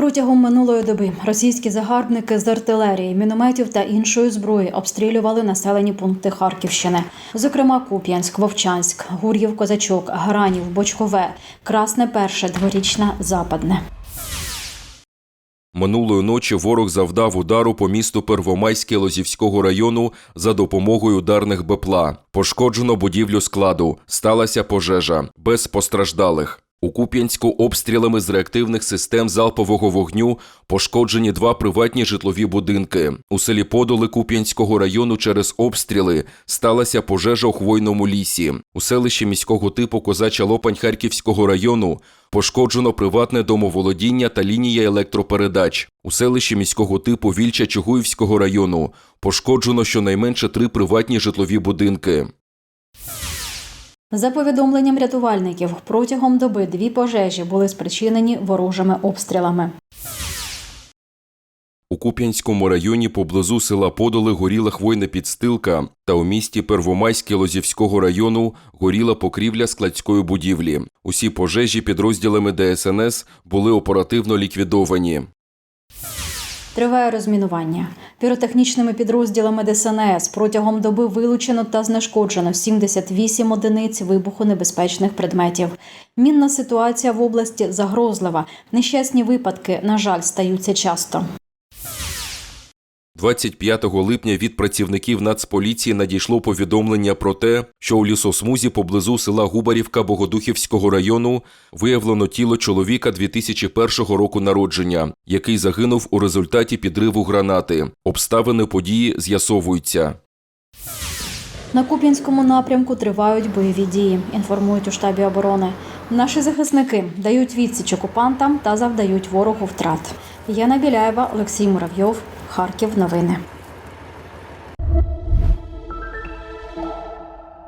Протягом минулої доби російські загарбники з артилерії, мінометів та іншої зброї обстрілювали населені пункти Харківщини, зокрема Куп'янськ, Вовчанськ, Гур'їв, Козачок, Гранів, Бочкове, Красне Перше, Дворічна, Западне. Минулої ночі ворог завдав удару по місту Первомайське Лозівського району за допомогою ударних БПЛА. Пошкоджено будівлю складу. Сталася пожежа без постраждалих. У Куп'янську обстрілами з реактивних систем залпового вогню пошкоджені два приватні житлові будинки. У селі Подоли Куп'янського району через обстріли сталася пожежа у хвойному лісі. У селищі міського типу Козача Лопань Харківського району пошкоджено приватне домоволодіння та лінія електропередач. У селищі міського типу Вільча Чугуївського району пошкоджено щонайменше три приватні житлові будинки. За повідомленням рятувальників, протягом доби дві пожежі були спричинені ворожими обстрілами. У Куп'янському районі поблизу села Подоли горіла хвойна підстилка, та у місті Первомайське Лозівського району горіла покрівля складської будівлі. Усі пожежі підрозділами ДСНС були оперативно ліквідовані. Триває розмінування. Піротехнічними підрозділами ДСНС протягом доби вилучено та знешкоджено 78 одиниць вибухонебезпечних предметів. Мінна ситуація в області загрозлива. Нещасні випадки, на жаль, стаються часто. 25 липня від працівників Нацполіції надійшло повідомлення про те, що у лісосмузі поблизу села Губарівка Богодухівського району виявлено тіло чоловіка 2001 року народження, який загинув у результаті підриву гранати. Обставини події з'ясовуються. На Куп'янському напрямку тривають бойові дії, інформують у штабі оборони. Наші захисники дають відсіч окупантам та завдають ворогу втрат. Яна Біляєва, Олексій Муравйов, Харків. Новини.